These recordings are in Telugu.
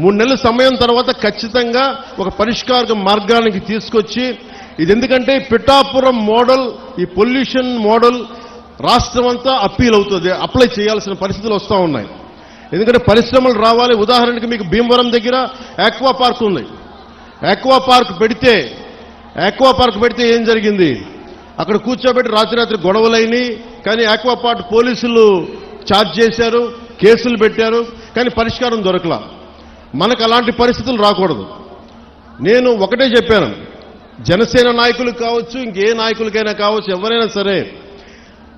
మూడు నెలల సమయం తర్వాత ఖచ్చితంగా ఒక పరిష్కార మార్గానికి తీసుకొచ్చి ఇది ఎందుకంటే పిఠాపురం మోడల్ ఈ పొల్యూషన్ మోడల్ రాష్ట్రం అంతా అప్పీల్ అవుతుంది అప్లై చేయాల్సిన పరిస్థితులు వస్తూ ఉన్నాయి. ఎందుకంటే పరిశ్రమలు రావాలి. ఉదాహరణకి మీకు భీమవరం దగ్గర ఆక్వా పార్క్ ఉంది. ఆక్వా పార్క్ పెడితే ఆక్వా పార్క్ పెడితే ఏం జరిగింది? అక్కడ కూర్చోబెట్టి రాత్రి రాత్రి గొడవలైనవి కానీ ఆక్వా పార్క్ పోలీసులు ఛార్జ్ చేశారు కేసులు పెట్టారు కానీ పరిష్కారం దొరకలా. మనకు అలాంటి పరిస్థితులు రాకూడదు. నేను ఒకటే చెప్పాను. జనసేన నాయకులు కావచ్చు ఇంకే నాయకులకైనా కావచ్చు ఎవరైనా సరే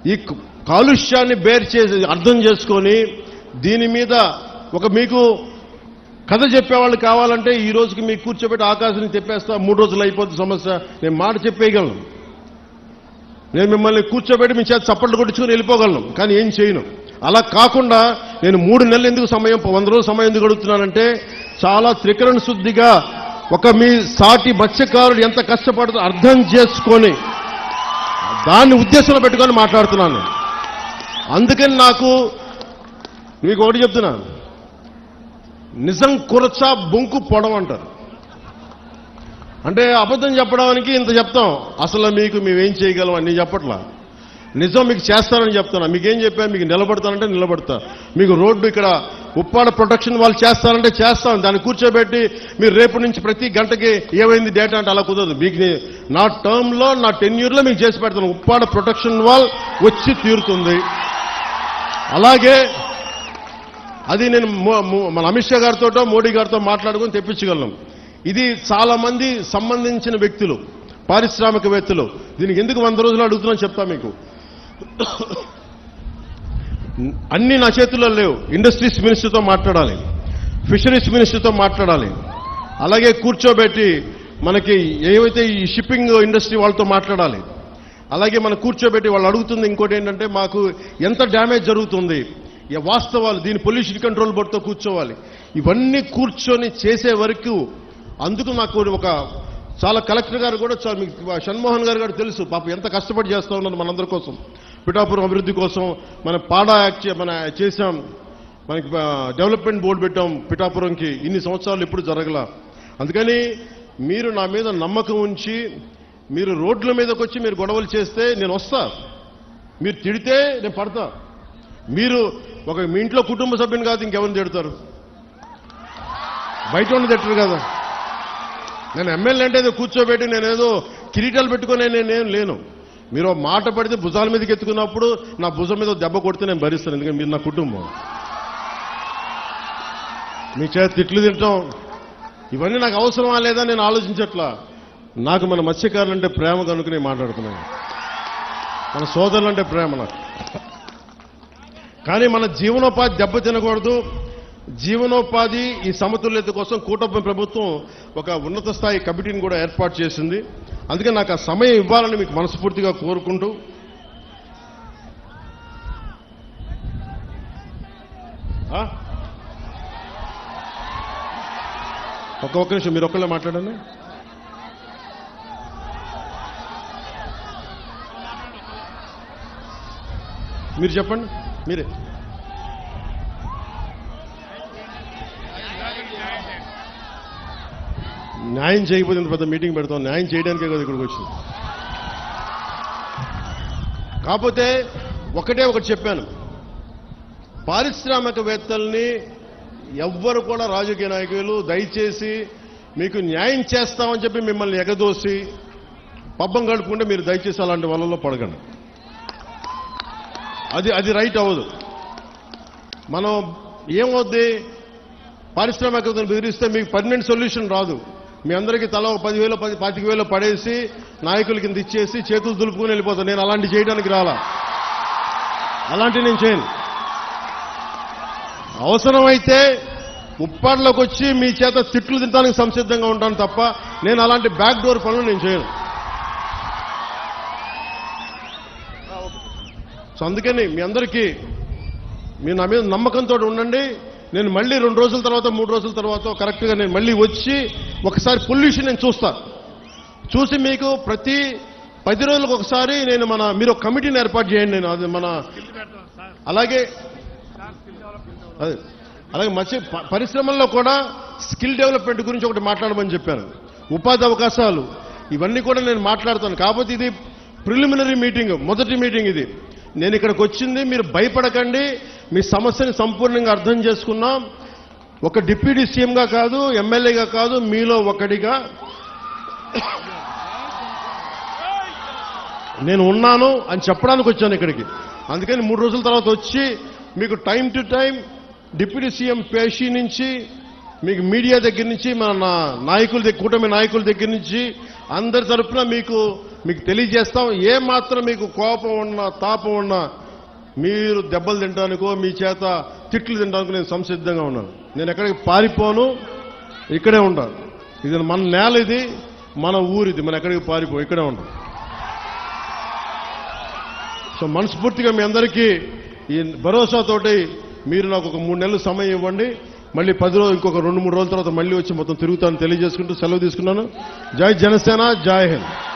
ఈ కాలుష్యాన్ని బేర్ చేసి అర్థం చేసుకొని దీని మీద ఒక మీకు కథ చెప్పేవాళ్ళు కావాలంటే ఈ రోజుకి మీకు కూర్చోబెట్టి ఆకాశాన్ని చెప్పేస్తా మూడు రోజులు అయిపోతుంది సమస్య. నేను మాట చెప్పేయగలను. నేను మిమ్మల్ని కూర్చోబెట్టి మీ చేత చప్పట్లు కొట్టించుకుని వెళ్ళిపోగలను కానీ ఏం చేయను. అలా కాకుండా నేను మూడు నెలలు ఎందుకు సమయం వంద రోజులు సమయం ఎందుకు అడుగుతున్నానంటే చాలా త్రికరణ శుద్ధిగా ఒక మీ సాటి మత్స్యకారుడు ఎంత కష్టపడుతుందో అర్థం చేసుకొని దాన్ని ఉద్దేశంలో పెట్టుకొని మాట్లాడుతున్నాను. అందుకని నాకు మీకు ఒకటి చెప్తున్నాను నిజం కురచ బొంకు పొడవ అంటారు. అంటే అబద్ధం చెప్పడానికి ఇంత చెప్తాం. అసలు మీకు మేమేం చేయగలం అని చెప్పట్లా. నిజం మీకు చేస్తానని చెప్తున్నా. మీకేం చెప్పా? మీకు నిలబడతానంటే నిలబడతా. మీకు రోడ్డు ఇక్కడ ఉప్పాడ ప్రొటెక్షన్ వాళ్ళు చేస్తారంటే చేస్తాం. దాన్ని కూర్చోబెట్టి మీరు రేపు నుంచి ప్రతి గంటకి ఏమైంది డేటా అంటే అలా కుదరదు. మీకు నా టర్మ్లో నా టెన్యూర్లో మీకు చేసి పెడతాను. ఉప్పాడ ప్రొటెక్షన్ వాల్ వచ్చి తీరుతుంది. అలాగే అది నేను మన అమిత్ షా గారితో మోడీ గారితో మాట్లాడుకుని తెప్పించగలను. ఇది చాలా మంది సంబంధించిన వ్యక్తులు పారిశ్రామికవేత్తలు. దీనికి ఎందుకు వంద రోజులు అడుగుతున్నాను చెప్తా మీకు. అన్ని నా చేతుల్లో లేవు. ఇండస్ట్రీస్ మినిస్టర్తో మాట్లాడాలి. ఫిషరీస్ మినిస్టర్తో మాట్లాడాలి. అలాగే కూర్చోబెట్టి మనకి ఏవైతే ఈ షిప్పింగ్ ఇండస్ట్రీ వాళ్ళతో మాట్లాడాలి అలాగే మనం కూర్చోబెట్టి వాళ్ళు అడుగుతుంది ఇంకోటి ఏంటంటే మాకు ఎంత డ్యామేజ్ జరుగుతుంది. వాస్తవాలు దీని పొల్యూషన్ కంట్రోల్ బోర్డుతో కూర్చోవాలి. ఇవన్నీ కూర్చొని చేసే వరకు అందుకు నాకు ఒక చాలా కలెక్టర్ గారు కూడా చాలా మీకు షణ్మోహన్ గారు కూడా తెలుసు పాప ఎంత కష్టపడి చేస్తా ఉన్నారు మనందరి కోసం. పిఠాపురం అభివృద్ధి కోసం మన పాడా యాక్ట్ మన చేసాం మనకి డెవలప్మెంట్ బోర్డు పెట్టాం పిఠాపురంకి. ఇన్ని సంవత్సరాలు ఎప్పుడు జరగల. అందుకని మీరు నా మీద నమ్మకం ఉంచి మీరు రోడ్ల మీదకి వచ్చి మీరు గొడవలు చేస్తే నేను వస్తా. మీరు తిడితే నేను పడతా. మీరు ఒక మీ ఇంట్లో కుటుంబ సభ్యుని కాదు ఇంకెవరిని తిడతారు? బయట ఉన్న తిట్టరు కదా. నేను ఎమ్మెల్యే అంటే ఏదో కూర్చోబెట్టి నేనేదో కిరీటాలు పెట్టుకునే నేనేం లేను. మీరు మాట పడితే భుజాల మీదకి ఎత్తుకున్నప్పుడు నా భుజం మీద దెబ్బ కొడితే నేను భరిస్తాను ఎందుకంటే మీరు నా కుటుంబం. మీ చేత తిట్లు తింటాం. ఇవన్నీ నాకు అవసరమా లేదా నేను ఆలోచించట్లా. నాకు మన మత్స్యకారులు అంటే ప్రేమ కనుక నేను మాట్లాడుతున్నాను. మన సోదరులు అంటే ప్రేమ నాకు. కానీ మన జీవనోపాధి దెబ్బ తినకూడదు. జీవనోపాధి ఈ సమతుల్యత కోసం కూటమి ప్రభుత్వం ఒక ఉన్నత స్థాయి కమిటీని కూడా ఏర్పాటు చేసింది. అందుకని నాకు ఆ సమయం ఇవ్వాలని మీకు మనస్ఫూర్తిగా కోరుకుంటూ ఒక్క ఒక్క నిమిషం మీరు ఒక్కళ్ళే మాట్లాడండి. మీరు చెప్పండి మీరే. న్యాయం చేయకపోతే పెద్ద మీటింగ్ పెడతాం. న్యాయం చేయడానికే కదా ఇక్కడికి వచ్చింది. కాకపోతే ఒకటే ఒకటి చెప్పాను. పారిశ్రామికవేత్తల్ని ఎవ్వరు కూడా రాజకీయ నాయకులు దయచేసి మీకు న్యాయం చేస్తామని చెప్పి మిమ్మల్ని ఎగదోసి పబ్బం గడుపుకుంటే మీరు దయచేసి అలాంటి వలలో పడకండి. అది అది రైట్ అవ్వదు. మనం ఏమవుద్ది? పారిశ్రామికతను బెదిరిస్తే మీకు పర్మనెంట్ సొల్యూషన్ రాదు. మీ అందరికీ తల ఒక పదివేలు పది పాతిక వేలు పడేసి నాయకుల కింద ఇచ్చేసి చేతులు దులుపుకొని వెళ్ళిపోతాను. నేను అలాంటి చేయడానికి రాలా. అలాంటి నేను చేయను. అవసరమైతే ఉప్పాడ్లోకి వచ్చి మీ చేత తిట్లు తినడానికి సంసిద్ధంగా ఉంటాను తప్ప నేను అలాంటి బ్యాక్ డోర్ పనులు నేను చేయను. సో అందుకని మీ అందరికీ మీ నా మీద నమ్మకంతో ఉండండి. నేను మళ్ళీ రెండు రోజుల తర్వాత మూడు రోజుల తర్వాత కరెక్ట్గా నేను మళ్ళీ వచ్చి ఒకసారి పొల్యూషన్ నేను చూస్తాను చూసి మీకు ప్రతి పది రోజులకు ఒకసారి నేను మన మీరు ఒక కమిటీని ఏర్పాటు చేయండి నేను అది మన అలాగే అదే అలాగే మత్స్య పరిశ్రమల్లో కూడా స్కిల్ డెవలప్మెంట్ గురించి ఒకటి మాట్లాడమని చెప్పాను ఉపాధి అవకాశాలు ఇవన్నీ కూడా నేను మాట్లాడతాను. కాకపోతే ఇది ప్రిలిమినరీ మీటింగ్ మొదటి మీటింగ్ ఇది. నేను ఇక్కడికి వచ్చింది మీరు భయపడకండి మీ సమస్యని సంపూర్ణంగా అర్థం చేసుకున్నాం. ఒక డిప్యూటీ సీఎంగా కాదు ఎమ్మెల్యేగా కాదు మీలో ఒకడిగా. నేను ఉన్నాను అని చెప్పడానికి వచ్చాను ఇక్కడికి. అందుకని మూడు రోజుల తర్వాత వచ్చి మీకు time to time deputy CM పేషీ నుంచి మీకు మీడియా దగ్గర నుంచి మన నా- నాయకుల దగ్గర కూటమి నాయకుల దగ్గర నుంచి అందరి తరపున మీకు మీకు తెలియజేస్తాం. ఏ మాత్రం మీకు కోపం ఉన్నా తాపం ఉన్నా మీరు దెబ్బలు తినడానికో మీ చేత తిట్లు తినడానికి నేను సంసిద్ధంగా ఉన్నాను. నేను ఎక్కడికి పారిపోను ఇక్కడే ఉంటాను. ఇది మన నేల ఇది మన ఊరిది మనం ఎక్కడికి పారిపో ఇక్కడే ఉంటాం. సో మనస్ఫూర్తిగా మీ అందరికీ ఈ భరోసాతోటి మీరు నాకు ఒక మూడు నెలలు సమయం ఇవ్వండి. మళ్ళీ పది రోజులు ఇంకొక రెండు మూడు రోజుల తర్వాత మళ్ళీ వచ్చి మొత్తం తిరుగుతాను తెలియజేసుకుంటూ సెలవు తీసుకున్నాను. జై జనసేన జై హింద్.